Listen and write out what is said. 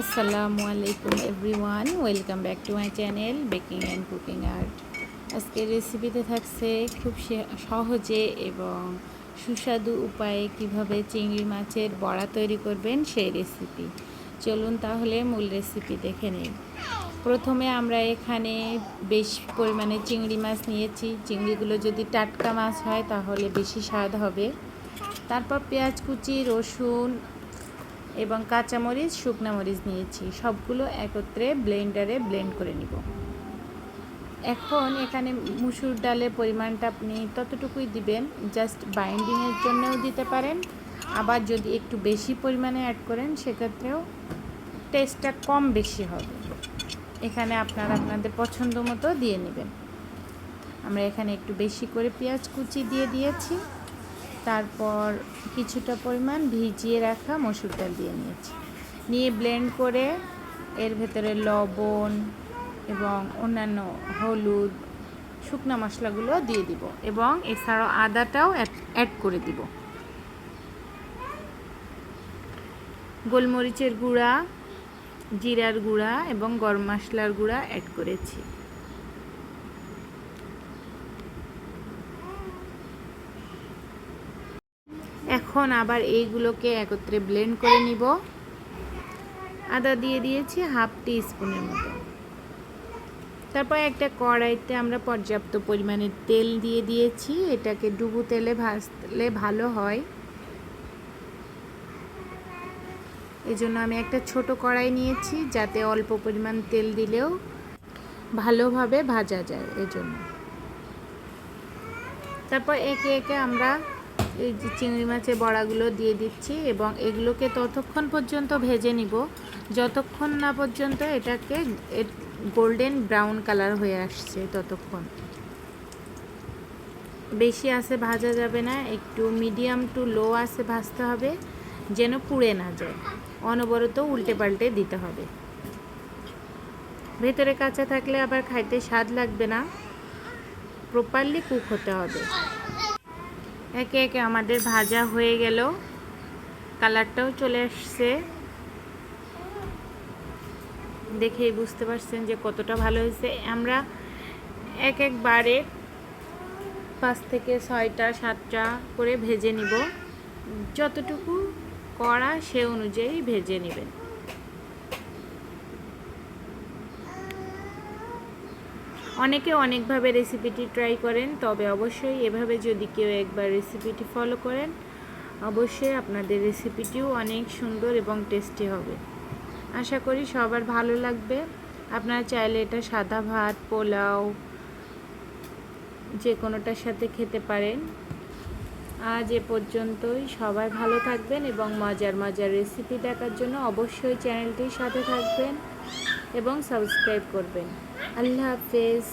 আসসালামু আলাইকুম everyone, welcome back to my channel baking and cooking art. আজকের রেসিপিতে থাকছে খুব সহজে এবং সুস্বাদু উপায়ে কীভাবে চিংড়ি মাছের বড়া তৈরি করবেন সেই রেসিপি। চলুন তাহলে মূল রেসিপি দেখে নিই। প্রথমে আমরা এখানে বেশ পরিমাণে চিংড়ি মাছ নিয়েছি। চিংড়িগুলো যদি টাটকা মাছ হয় তাহলে বেশি স্বাদ হবে। তারপর পেঁয়াজ কুচি, রসুন এবং কাঁচামরিচ শুকনা মরিচ নিয়েছি। সবগুলো একত্রে ব্লেন্ডারে ব্লেন্ড করে নিব। এখন এখানে মুসুর ডালের পরিমাণটা আপনি ততটুকুই দিবেন। জাস্ট বাইন্ডিংয়ের জন্যও দিতে পারেন। আবার যদি একটু বেশি পরিমাণে অ্যাড করেন, সেক্ষেত্রেও টেস্টটা কম বেশি হবে। এখানে আপনারা আপনাদের পছন্দ মতো দিয়ে নেবেন। আমরা এখানে একটু বেশি করে পেঁয়াজ কুচি দিয়ে দিয়েছি। তারপর কিছুটা পরিমাণ ভিজিয়ে রাখা মসুর ডাল দিয়ে নিয়েছি। নিয়ে ব্লেন্ড করে এর ভেতরে লবণ এবং অন্যান্য হলুদ, শুকনো মশলাগুলো দিয়ে দিব এবং এছাড়াও আদাটাও অ্যাড করে দিব। গোলমরিচের গুঁড়া, জিরার গুঁড়া এবং গরম মশলার গুঁড়া অ্যাড করেছি। এখন আবার এইগুলোকে একত্রে ব্লেন্ড করে নিব। আদা দিয়ে দিয়েছি হাফ টি স্পুনের মতো। তারপর একটা কড়াইতে আমরা পর্যাপ্ত পরিমাণে তেল দিয়ে দিয়েছি, এটাকে ডুবু তেলে ভাজলে ভালো হয়। এজন্য আমি একটা ছোট কড়াই নিয়েছি, যাতে অল্প পরিমাণ তেল দিলেও ভালোভাবে ভাজা যায় এজন্য। তারপর একে একে আমরা এই যে চিংড়ি মাছের বড়াগুলো দিয়ে দিচ্ছি এবং এগুলোকে ততক্ষণ পর্যন্ত ভেজে নিব। যতক্ষণ না পর্যন্ত এটাকে গোল্ডেন ব্রাউন কালার হয়ে আসছে ততক্ষণ। বেশি আছে ভাজা যাবে না, একটু মিডিয়াম টু লো আছে ভাজতে হবে, যেন পুড়ে না যায়। অনবরত উল্টে পাল্টে দিতে হবে। ভেতরে কাঁচা থাকলে আবার খাইতে স্বাদ লাগবে না। প্রপারলি কুক হতে হবে। একে একে আমাদের ভাজা হয়ে গেল। কালারটাও চলে আসছে। দেখেই বুঝতে পারছেন যে কতটা ভালো হয়েছে। আমরা এক একবারে পাঁচ থেকে ছয়টা, সাতটা করে ভেজে নিব। যতটুকু করা সে অনুযায়ী ভেজে নেবেন। অনেকে অনেকভাবে রেসিপিটি ট্রাই করেন, তবে অবশ্যই এভাবে যদি কেউ একবার রেসিপিটি ফলো করেন, অবশ্যই আপনাদের রেসিপিটিও অনেক সুন্দর এবং টেস্টি হবে। আশা করি সবার ভালো লাগবে। আপনারা চাইলে এটা সাদা ভাত, পোলাও, যে কোনোটার সাথে খেতে পারেন। আজ এ পর্যন্তই। সবাই ভালো থাকবেন এবং মজার মজার রেসিপি দেখার জন্য অবশ্যই চ্যানেলটির সাথে থাকবেন এবং সাবস্ক্রাইব করবেন। আল্লাহ হাফেজ।